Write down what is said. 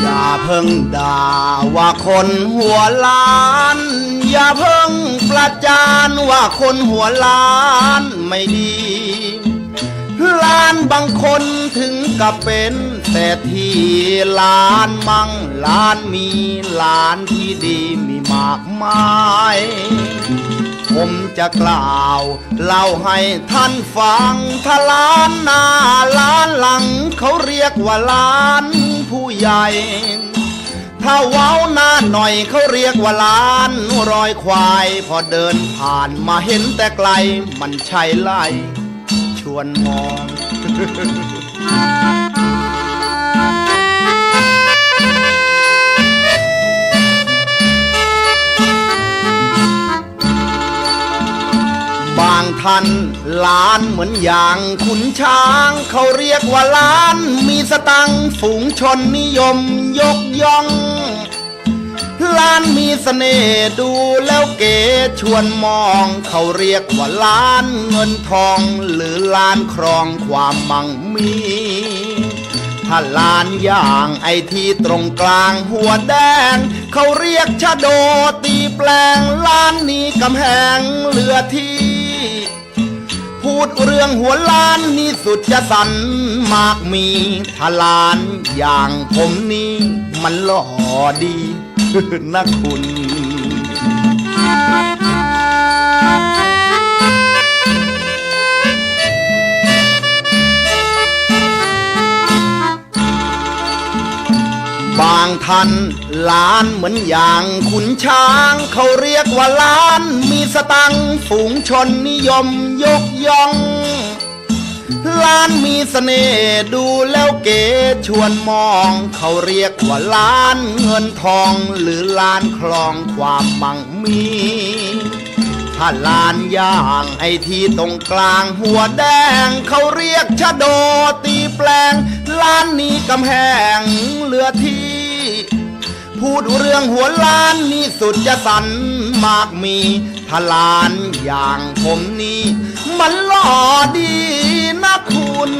อย่าเพิ่งด่าว่าคนหัวล้าน อย่าเพิ่งประจานว่าคนหัวล้านไม่ดีล้านบางคนถึงกับเป็น เศรษฐีล้านมั่งล้านมีล้านที่ดีมีมากมาย ผมจะกล่าวเล่าให้ท่านฟังถ้าล้านหน้าล้านหลัง เขาเรียกว่าล้านผู้ใหญ่ ถ้าเว้าหน้าหน่อยเขาเรียกว่าล้านรอยควาย พอเดินผ่านมาเห็นแต่ไกลมันใช่ไล่ชวนมองบา งท่านล้านเหมือนอย่างขุนช้าง เขาเรียกว่าล้าน มีสตังฝูงชนนิยมยกย่อง ล้านมีเสน่ห์ดูแล้วเก๋ชวนมอง เขาเรียกว่าล้านเงินทอง หรือล้านครองความมั่งมีถ้าล้านอย่างไอที่ตรงกลางหัวแดง เขาเรียกชะโดตีแปลงล้านนี้กำแหงเหลือที่ พูดเรื่องหัวล้านนี่สุดจะสันมากมีทลานอย่างผมนี่มันหล่อดีนะคุณ บางท่านล้านเหมือนอย่างขุนช้าง เขาเรียกว่าล้าน มีสตังฝูงชนนิยมยกย่อง ล้านมีเสน่ห์ดูแล้วเก๋ชวนมอง เขาเรียกว่าล้านเงินทอง หรือล้านคลองความมั่งมีถ้าลานย่างไอที่ตรงกลางหัวแดง เขาเรียกชะโดตีแปลง ล้านนี้กำแหงเหลือที่ พูดเรื่องหัวล้านนี่สุดจะสันมากมีทลานอย่างผมนี่ มันหล่อดีนะคุณ